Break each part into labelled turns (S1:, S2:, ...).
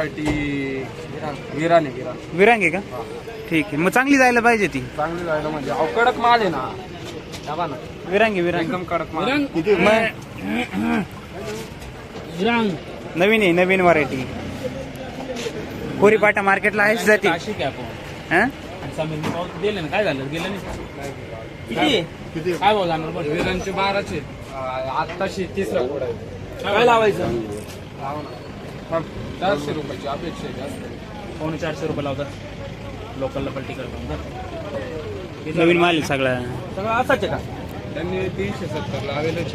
S1: विराने विरान
S2: विरांग आहे का? ठीक आहे. मग चांगली जायला पाहिजे ती.
S1: चांगली जायला म्हणजे अहो कडक माल आहे ना. दाबा ना.
S2: विरांगी विरांग.
S1: एकदम कडक माल.
S2: नवीन आहे नवीन व्हरायटी कोरीपाटा मार्केटला आहेच जाती.
S3: नाशिक आहे आपण.
S2: हा?
S3: आणि समीर पाऊस दिले ना काय झालं? गेलं नाही. किती? काय भाव जाणार बघ
S1: विरांचे बाराचे. आत्ताशी तिसरा आहे.
S3: काय लावायचं?
S1: लावा ना. चारशे रुपयाची अपेक्षा आहे जास्त.
S3: पावणे चारशे रुपये लावतात लोकलला पलटी करतात
S2: नवीन माल सगळा.
S3: सगळं असाच आहे का?
S1: त्यांनी तीनशे सत्तर लावेलच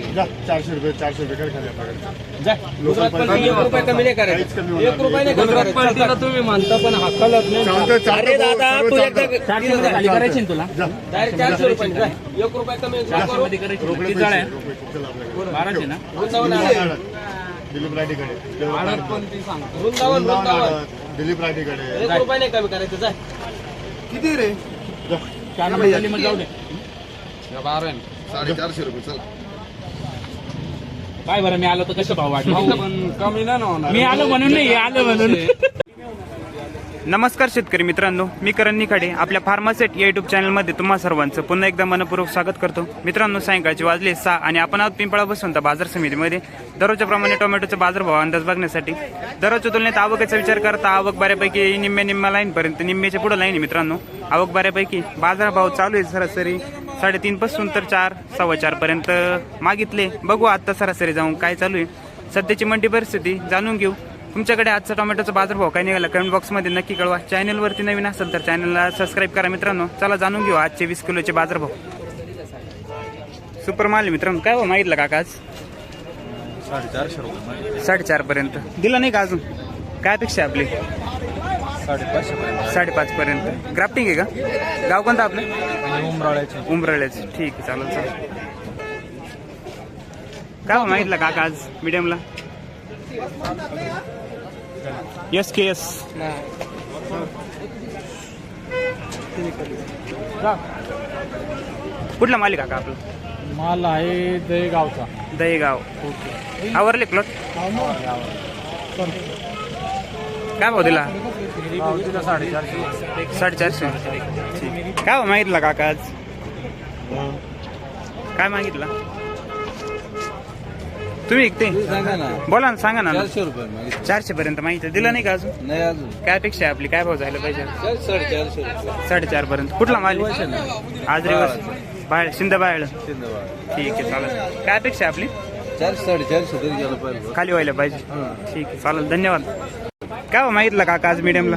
S4: चारशे रुपये चारशे रुपये कर खाली
S1: तुम्ही म्हणता पण हाकलत नाही.
S3: अरे दादा तू. एकदा खाली करायची तुला?
S4: जा.
S3: डायरेक्ट चारशे रुपये. एक रुपये कमी. बाराशे ना?
S4: दिलीप. राठीकडे. दिलीप राठीकडे
S1: आडत पण ती सांगतो
S3: वृंदावन
S4: वृंदावन
S3: वृंदावन.
S4: आडत. दिलीप राठीकडे
S3: एक रुपये नाही कमी करायचं जाय.
S1: किती रे.
S3: चार नंबर जाऊ दे.
S1: बारा.
S4: साडेचारशे रुपये चला.
S3: काय बरं मी आलो तर कसं भाव
S1: भाऊ
S3: वाटलं
S1: पण कमी नाही ना होणार.
S3: मी आलो म्हणून नाही आलो म्हणून.
S2: नमस्कार शेतकरी मित्रांनो मी करण निखाडे आपल्या फार्मासेट या युट्यूब चॅनलमध्ये तुम्हा सर्वांचं पुन्हा एकदा मनपूर्वक स्वागत करतो. मित्रांनो सायंकाळचे वाजले सहा आणि आपण आहोत पिंपळा बसून बाजार समितीमध्ये. दररोजच्या प्रमाणे टोमॅटोचा बाजारभाव अंदाज बघण्यासाठी. दररोजच्या तुलनेत आवकाचा विचार करता आवक बऱ्यापैकी निम्म्या निम्म्या लाईनपर्यंत निम्म्याच्या पुढं लाईन आहे मित्रांनो. आवक बऱ्यापैकी बाजारभाव चालू आहे सरासरी. साडेतीनपासून तर चार सव्वा चारपर्यंत मागितले. बघू आत्ता सरासरी जाऊन काय चालू आहे. सध्याची मंडी परिस्थिती जाणून घेऊ. तुमच्याकडे आजचा टोमॅटोचा बाजारभाव काय निघाला? कमेंट बॉक्समध्ये नक्की कळवा. चॅनलवरती नवीन असेल तर चॅनलला सबस्क्राईब करा मित्रांनो. चला जाणून घेऊ आजचे वीस किलोचे बाजारभाव. सुपर माल मित्रांनो. काय भाव मागितलं काका आज?
S4: साडेचारशे रुपये
S2: साडेचार पर्यंत. दिला नाही का अजून? काय अपेक्षा आपली? साडेपाच पर्यंत. ग्राफ्टिंग आहे का? गाव कोणतं आपलं?
S4: उमराळ्याचे.
S2: उमरळ्याचं. ठीक आहे चालेल चालेल. काय भाव मागितलं काका आज? मीडियमला एस के एस कुठला मालिक काका आपलं?
S3: माल आहे दहेगावचा.
S2: दहीगाव. ओके. आवरले प्लॉट काय भाव दिला?
S3: साडेचारशे.
S2: काय भाव मागितला काका आज? काय मागितला? तुम्ही ऐकते
S3: सांगा ना.
S2: बोला ना सांगा ना.
S3: चारशे रुपये मागितले.
S2: चारशे पर्यंत माहिती दिलं नाही का अजून?
S3: नाही अजून.
S2: काय अपेक्षा आहे आपली? काय भाव जायला पाहिजे?
S3: साडेचारशे रुपये.
S2: साडेचार पर्यंत कुठला माल? आहे? आज रिवर्स बाहेर. शिंद बाहेर ठीक आहे चालेल. काय अपेक्षा आहे आपली?
S3: चारशे साडेचारशे तरी गेलं पाहिजे.
S2: खाली व्हायला पाहिजे. ठीक आहे चालेल. धन्यवाद. काय भाव मागितला काका आज मीडियमला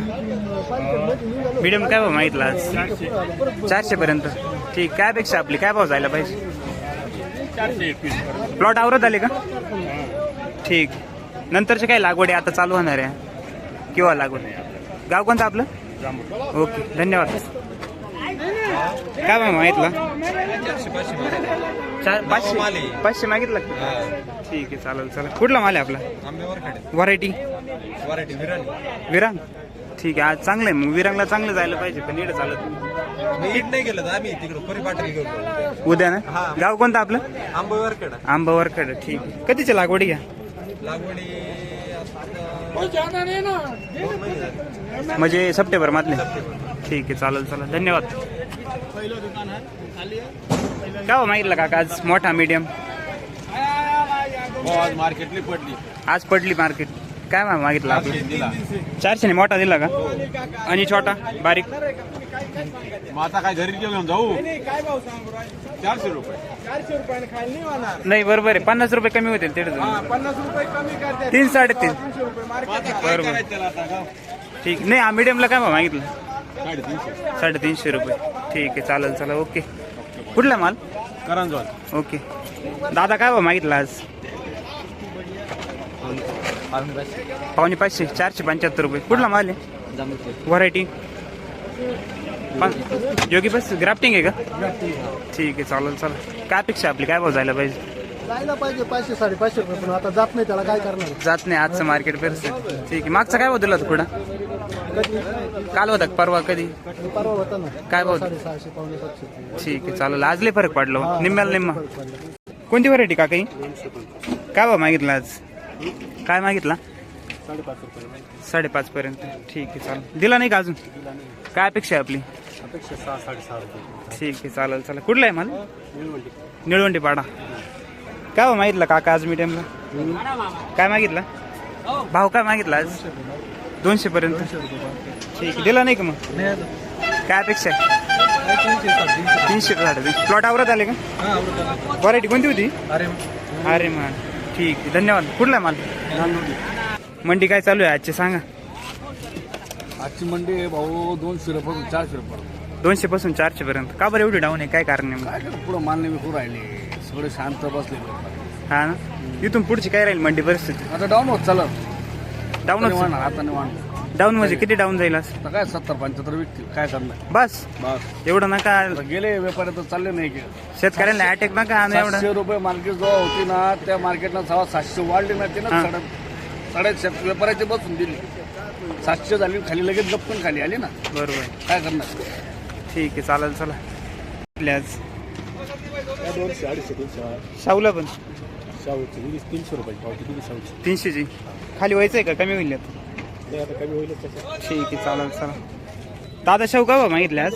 S2: मीडियम काय भाव मागितला आज? चारशे. पर्यंत ठीक काय अपेक्षा आपली? काय भाव जायला पाहिजे? प्लॉट आवरत आले का? ठीक. नंतरचे काय लागवड आहे आता चालू होणार आहे? किंवा लागवड? गाव कोणतं आपलं? ओके धन्यवाद. काय भाव मागितला चार पाचशे पाचशे मागितलं? ठीक आहे चालेल चालेल. कुठला माल आहे आपला? व्हरायटी? विरांग? ठीक आहे आज चांगलं आहे. मग विरांगला चांगलं जायला पाहिजे पण नीट चालत नाही.
S5: नीट नाही गेलं तर आम्ही तिकडं परिपाटरी गेलो
S2: उद्या ना? गाव कोणतं आपलं?
S5: आंबवरकडं
S2: आंबावरकडे ठीक आहे. कधीची लागवडी घ्या?
S5: लागवडी
S2: म्हणजे सप्टेंबर मधले. ठीक आहे चालेल चालेल. धन्यवाद. काय हो मागितलं काका? आज मोठा मीडियम
S5: आज मार्केटली पडली.
S2: आज पडली मार्केट. काय मा- मागितलं आपलं? चारशे मोठा दिला का? आणि छोटा? बारीक?
S5: मग आता काय घरी घेऊन जाऊ? चारशे रुपये.
S2: नाही बरोबर आहे. पन्नास रुपये कमी होतील तेवढं तीन साडेतीन. बरोबर. ठीक. नाही हा मीडियमला काय मागितलं?
S5: साडेतीनशे
S2: रुपये. ठीक आहे चालेल चला ओके. कुठला माल?
S5: करंजवाल.
S2: ओके. दादा काय भाव मागितला आज? पावणे पाचशे चारशे पंच्याहत्तर रुपये. कुठला माल आहे? व्हरायटी योगी बस ग्राफ्टिंग आहे का? ठीक आहे चालेल चालेल. काय अपेक्षा आपली? काय भाव जायला पाहिजे?
S4: जायला पाहिजे पाचशे साडेपाचशे रुपये पण आता जात नाही त्याला काय करणार?
S2: जात नाही आजचं मार्केट परिस्थिती ठीक आहे मागचा काय भाव दिला होता
S4: कधी
S2: काल होता का? परवा कधी?
S4: परवा होता ना.
S2: काय भाव?
S4: साडेसहाशे पावणे सातशे.
S2: ठीक आहे चालेल. आज लय फरक पडलो निम्म्याला निम्मा. कोणती व्हरायटी का काही काय भाव मागितला आज? काय मागितला?
S5: साडेपाच रुपये
S2: साडेपाच पर्यंत. ठीक आहे चालेल. दिला नाही का अजून? काय अपेक्षा आहे आपली?
S5: अपेक्षा सहा साडेसहा रुपये.
S2: ठीक आहे चालेल चालेल. कुठला आहे मला? निळवंडी. पाडा. काय हो मागितलं काका आज मीडियमला काय मागितलं? भाव काय मागितला आज? दोनशे पर्यंत. ठीक आहे दिला नाही का मग? काय अपेक्षा आहे? तीनशे साडेतीनशे प्लॉट आवरत आले का? व्हरायटी कोणती होती?
S4: अरे
S2: अरे मा ठीक आहे. धन्यवाद. कुठला आहे माल मंडी काय चालू आहे आजचे? सांगा.
S5: आजची मंडी भाऊ दोनशे रुपये चारशे रुपये
S2: दोनशे पासून चारशे पर्यंत. का बरं एवढी डाऊन आहे? काय कारण आहे मग?
S5: काय करू? पुढं राहिले. सगळे शांत बसले
S2: हा ना? इथून पुढची काय राहील मंडी परिस्थिती?
S5: आता डाऊन होत चालत.
S2: डाऊन
S5: वाढणार आता नाही वाढणार.
S2: डाऊन म्हणजे किती डाऊन जाईल असं
S5: आता काय सत्तर पंच्याहत्तर विकतील. काय करणार?
S2: बस.
S5: बस.
S2: एवढं नका.
S5: आता गेले व्यापारी तर चालले नाही की
S2: शेतकऱ्यांना अटॅक नका आणू एवढं.
S5: सातशे रुपये मार्केट जेव्हा होती ना त्या मार्केटला सव्वा सातशे वाढली ना ते ना
S2: हा.
S5: साडे साडे व्यापाऱ्याची बसून दिली. सातशे झाली खाली लगेच गप्पन खाली आली ना.
S2: बरोबर.
S5: काय करणार?
S2: ठीक आहे चालेल चला.
S5: दोनशे अडीचशे तीनशे.
S2: शाहूला पण.
S5: शाहूची तीनशे रुपये पावती दिली शाहूची.
S2: तीनशेची. खाली व्हायचं आहे का? कमी होईल आता?
S5: ते आता कमी होईलच तसं.
S2: ठीक आहे चालेल चला. दादा शाहू का बा मागितले आज?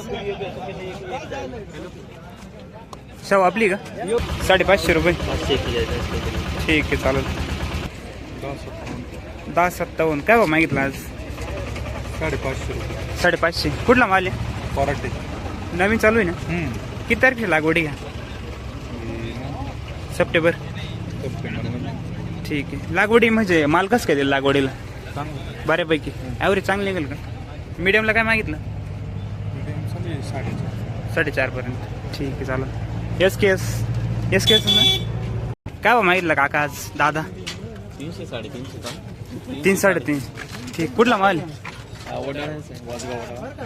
S2: शाहू आपली का? साडेपाचशे रुपये. ठीक आहे चालेल. दहा सत्तावन्न. काय बा मागितलं आज?
S5: साडेपाचशे रुपये.
S2: साडेपाचशे. कुठला माल आहे?
S5: पराठे.
S2: नवीन चालू आहे ना? किती तारखेला लागवडी का सप्टेंबर. ठीक आहे. लागवडी म्हणजे माल कसं काय दिला लागवडीला? बऱ्यापैकी. ॲव्हरेज चांगली निघेल का? मीडियमला काय मागितलं? साडेचार. पर्यंत ठीक आहे चालेल. S K S S K S ना? काय बा मागितलं काका आज? दादा?
S3: तीनशे साडेतीनशे
S2: तीन साडेतीन. ठीक. कुठला माल?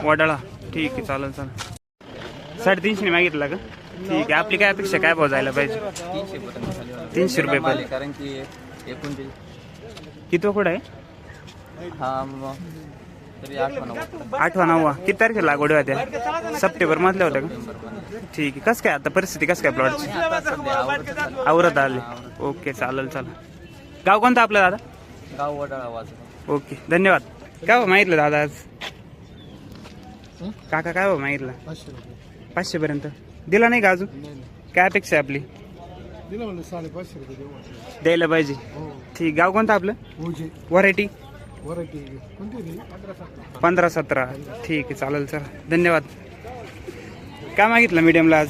S2: वडाळा ठीक आहे चालेल चालेल. साडेतीनशे मागितला का? ठीक आहे. आपली काय अपेक्षा? काय भाव जायला पाहिजे?
S3: तीनशे
S2: रुपये पर्यंत.
S3: कारण की
S2: किती कुठं आहे?
S3: हा तरी आठ म्हणा
S2: आठवा नववा किती तारखेला लागवड होत्या? सप्टेंबर मधल्या होत्या का? ठीक आहे. कसं काय आता परिस्थिती कसं काय प्लॉटची
S3: आता सध्या
S2: आवरत आले. ओके चालेल चालेल. गाव कोणतं आपलं दादा?
S3: गाव वडाळा वाजवा.
S2: ओके धन्यवाद. काय भाव मागितलं दादा आज? काका काय भाव मागितलं?
S4: पाचशे रुपये.
S2: पाचशे पर्यंत दिला नाही का अजून? काय अपेक्षा आहे आपली?
S4: दिलं म्हणलं साडेपाचशे रुपये देऊ म्हटलं.
S2: द्यायला पाहिजे.
S4: हो.
S2: ठीक. गाव कोणतं आपलं? व्हरायटी
S4: पंधरा
S2: सतरा. ठीक आहे चालेल सर धन्यवाद. काय मागितलं मीडियमला आज?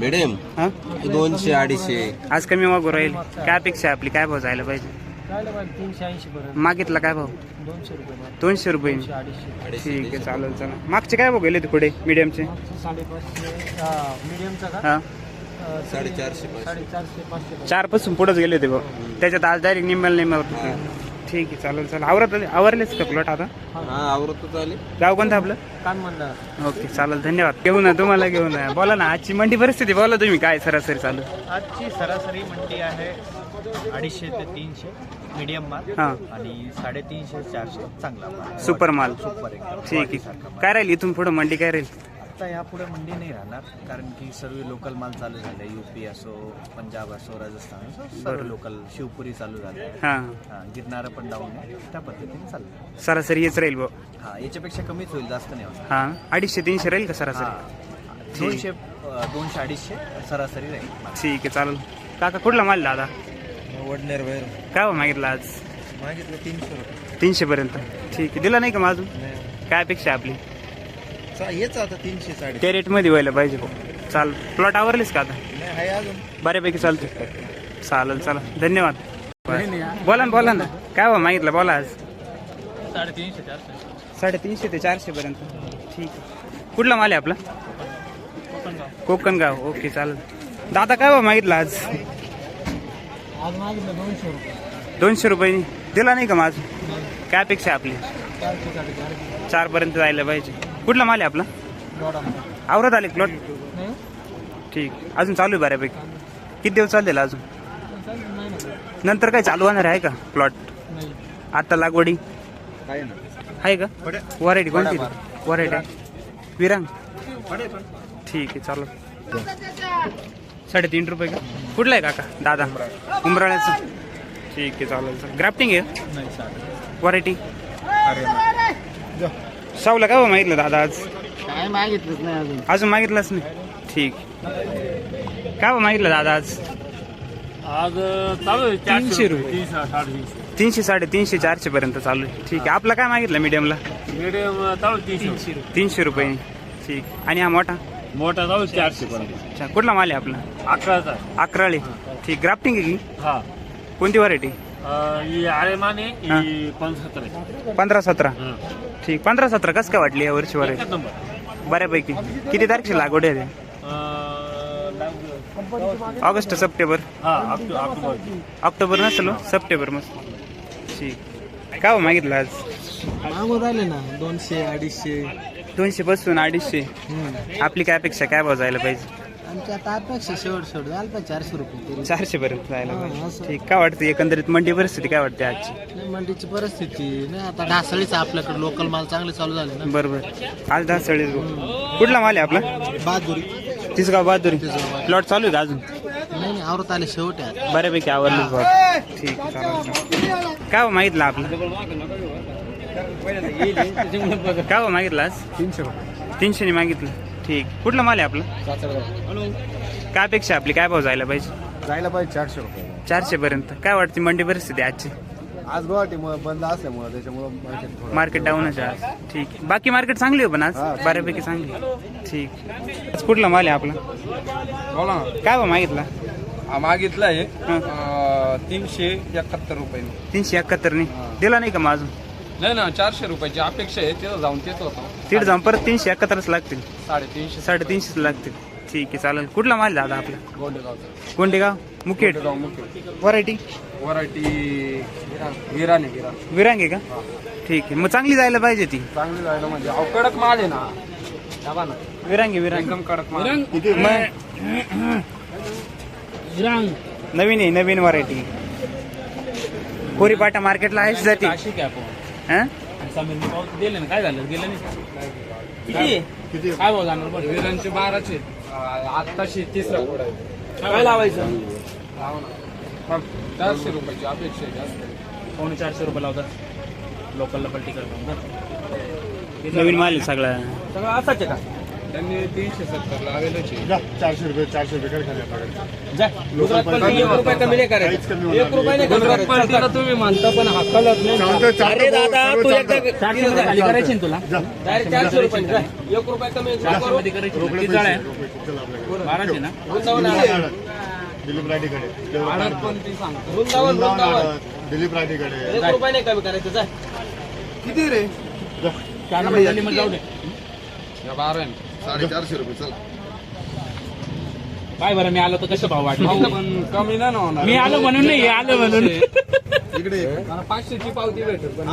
S6: मॅडम
S2: हा?
S6: दोनशे अडीचशे.
S2: आज कमी मागू राहील. काय अपेक्षा आहे आपली? काय भाव जायला पाहिजे?
S3: तीनशे ऐंशी पर्यंत.
S2: मागितला काय भाव?
S3: दोनशे रुपये
S2: दोनशे रुपये. ठीक आहे चालेल चालेल मागचे काय भाव गेले होते पुढे मीडियमचे
S3: साडेपाचशे मीडियमचा का?
S2: हा.
S6: साडेचारशे पाचशे.
S3: साडेचारशे पाचशे
S2: चारपासून पुढेच गेले होते भाऊ. त्याच्यात आज डायरेक्ट निम्म्याला निम्म्यावर ठीक आहे चालेल चालेल. आवरत आवरलेच का प्लॉट आता?
S6: हा आवरत आले.
S2: गाव कोणतं आपलं?
S3: कान मंदार
S2: ओके चालेल धन्यवाद. घेऊन ना तुम्हाला घेऊन या. बोला ना आजची मंडी परिस्थिती बोला तुम्ही काय सरासरी चालू?
S7: आजची सरासरी मंडी आहे अडीचशे ते तीनशे मीडियम माल
S2: हा.
S7: आणि साडेतीनशे चारशे चांगला माल.
S2: सुपर माल.
S7: सुपर
S2: ठीक आहे. काय राहील इथून पुढे मंडी काय राहील?
S7: आता यापुढे मंडी नाही राहणार कारण की सर्व लोकल माल चालू झाले युपी असो पंजाब असो राजस्थान असो सर्व लोकल शिवपुरी चालू झाले.
S2: हा.
S7: हा गिरणारं पण डाऊन आहे त्या पद्धतीने चाललं
S2: सरासरी हेच राहील भाऊ
S7: हा याच्यापेक्षा कमीच होईल जास्त नाही होणार.
S2: हा अडीचशे तीनशे राहील का
S7: हा
S2: सरासरी
S7: दोनशे अं, दोनशे अडीचशे सरासरी राहील.
S2: ठीक आहे चालेल. काका कुठला माल दादा?
S6: वडनेर बाहेर.
S2: काय भाव मागितला आज?
S6: मागितलं तीनशे रुपये.
S2: तीनशे पर्यंत. ठीक आहे दिला नाही का माझून काय अपेक्षा आहे आपली?
S6: हेच आता तीनशे साडे
S2: त्या रेटमध्ये व्हायला पाहिजे भाऊ. चाल प्लॉट आवरलेस का आता?
S6: नाही आहे अजून.
S2: बऱ्यापैकी चालते चालेल चला धन्यवाद. बोला ना बोला ना. काय भाव मागितलं? बोला आज.
S3: साडेतीनशे चारशे.
S2: साडेतीनशे ते चारशे पर्यंत. ठीक आहे. कुठला माल आहे आपला? कोकणगाव. ओके चालेल. दादा काय भाव मागितला आज?
S4: आज मागितलं दोनशे रुपये.
S2: दोनशे रुपये दिला नाही का माझ काय अपेक्षा आहे आपली?
S4: चारशे साडेचारशे.
S2: चार पर्यंत जायला पाहिजे. कुठला माल आहे आपला? आवरत आले प्लॉट? ठीक. अजून चालू आहे बऱ्यापैकी. किती दिवस चालतील अजून? नंतर काय चालू होणार आहे का प्लॉट?
S4: नाही.
S2: आता लागवडी?
S6: आहे
S2: का? व्हरायटी कोणती? व्हरायटी विरांग. ठीक आहे चालेल साडेतीन रुपये का? कुठला आहे काका? दादा. उमराळ्याचं ठीक आहे चालेल. ग्राफ्टिंग आहे? व्हरायटी सावला काय भाव मागितलं दादा आज?
S4: काय मागितलंच नाही अजून.
S2: अजून मागितलंच नाही? ठीक. काय भाव मागितलं दादा आज?
S3: आज चालू आहे
S2: तीनशे रुपये.
S3: तीनशे साडेतीनशे.
S2: तीनशे साडेतीनशे चारशे पर्यंत चालू आहे. ठीक आहे. आपला काय मागितलं मीडियमला
S3: मिडियम चालू तीनशे
S2: तीनशे रुपये. ठीक. आणि हा मोठा?
S3: मोठा चालू चारशे पर्यंत.
S2: अच्छा. कुठला माल आहे आपला?
S3: अकराचा.
S2: अकराळी. ठीक. ग्राफ्टिंग आहे की?
S3: हा.
S2: कोणती व्हरायटी
S3: अं, ही आरेमाने ही. आहे.
S2: पंधरा सतरा.
S3: हं.
S2: ठीक. पंधरा सतरा कसं काय वाटली या वर्षी
S3: एकच नंबर.
S2: बऱ्यापैकी. किती तारखेला लागवड आहे?
S3: अं,
S2: ऑगस्ट सप्टेंबर.
S3: हा ऑक्टो- ऑक्टोबर.
S2: ऑक्टोबर नसेल हो? सप्टेंबर मस्त. ठीक. काय भाव मागितलं आज?
S4: मागून राहिले ना दोनशे अडीचशे.
S2: दोनशे पासून अडीचशे. आपली काय अपेक्षा काय भाव जायला पाहिजे?
S4: आमच्या आता अपेक्षा शेवट शेवट. झालं पाहिजे चारशे रुपये
S2: चारशे पर्यंत जायला
S4: हा,
S2: पाहिजे.
S4: असं.
S2: ठीक काय वाटतं एकंदरीत मंडी परिस्थिती काय वाटते आजची?
S4: नाही, मंडीची परिस्थिती नाही आता ढासळीच आपल्याकडे. लोकल माल चांगले चालू झाले ना.
S2: बरोबर. आज दहा सळी कुठला माल आहे आपला?
S4: बहादुरी.
S2: तिसगाव बहादुरी. प्लॉट चालू आहे का अजून?
S4: नाही नाही आवरत आले शेवट आहे.
S2: बऱ्यापैकी आवडलंच भाव ठीक चालेल काय मागितलं आपलं? काय मागितलं आज?
S1: तीनशे रुपये.
S2: तीनशेने मागितलं. ठीक. कुठला माल आहे आपला? काय अपेक्षा आपली? काय भाव जायला पाहिजे?
S1: जायला पाहिजे चारशे रुपये.
S2: चारशे पर्यंत. काय वाटते मंडी परिस्थिती आजची?
S1: आज गुवाहाटी बंद असल्यामुळे त्याच्यामुळे मार्केट थोडं
S2: मार्केट डाऊनच आहे. आज ठीक. आहे. बाकी मार्केट चांगली आहे पण आज? बऱ्यापैकी चांगली आहे. ठीक. आज कुठला माल आहे आपला?
S1: बोला
S2: काय भाव मागितला?
S1: मागितला आहे.
S2: हा.
S1: तीनशे एकाहत्तर रुपये.
S2: तीनशे एकाहत्तरने. दिला नाही का मग अजून?
S1: नाही ना चारशे रुपयाची अपेक्षा आहे तिथं जाऊन तेच होतं.
S2: तिथे जाऊन परत तीनशे एकाहत्तरच लागतील.
S1: साडेतीनशे.
S2: साडेतीनशेच लागतील. ठीक आहे चालेल. कुठला माल दादा आपला?
S1: गोंडेगावचं.
S2: गोंडेगाव? मुखेड.
S1: गोंडेगाव मुख्य
S2: व्हरायटी?
S1: व्हरायटी विराने विरान
S2: विरांगे. का? ठीक आहे मग चांगली जायला पाहिजे ती.
S1: चांगली जायला म्हणजे अहो कडक माल आहे ना. दाबा ना.
S2: विरांगे विरांगे.
S1: एकदम कडक माल.
S2: मग नवीन आहे नवीन व्हरायटी. कोरीपाटा मार्केटला आहेच जाते.
S3: नाशिक आहे आपण.
S2: हा?
S3: समीरने पाऊस दिले ना काय झालं? गेलं नाही? किती? काय? भाव जाणार बरं?
S1: विरांचे बाराचे आत्ताशी तिसरा कोड आहे.
S3: काय लावायचं?
S1: लावा ना. मग चारशे रुपयाची अपेक्षा आहे जास्त.
S3: पावणे चारशे रुपये लावतात. लोकलला पलटी करतो
S2: नवीन माल सगळा.
S3: सगळं असाच आहे का?
S1: त्यांनी तीनशे सत्तर लावेलच आहे.
S8: चारशे रुपये चारशे रुपये काय खाली आपल्याकडे.
S3: जा गुजरात पलटी एक रुपये कमी नाही करायचं. एक रुपये नाही.
S1: तुम्ही म्हणता पण हा कलर नाही.
S8: चालतं, चालतं,
S3: अरे दादा
S8: सर्व
S3: तू
S8: चालतं.
S3: एकदा चारशे रुपये खाली करायचे ना तुला डायरेक्ट चारशे रुपये जा. एक रुपये कमी चारशे मध्ये करायची
S8: रोकडे
S3: किती जाळ
S8: पैसे,
S3: आहे
S8: रोकडे पैसे चला आपल्याकडे.
S3: बाराशे ना
S8: दिलीप राठीकडे
S1: आडत
S3: वृंदावन वृंदावन
S8: दिलीप राठीकडे
S3: एक रुपये नाही कमी करायचं. जा.
S1: किती रे?
S3: चार नंबर गल्ली मध्ये जाऊ दे.
S1: या बारा आहे. साडेचारशे रुपये चला.
S3: काय बरं मी आलो तर कसं भाव वाटलं
S1: पण कमी नाही ना होणार.
S3: मी आलो म्हणून नाही आलो म्हणून.
S1: इकडे मला पाचशेची पावती भेटेल. पण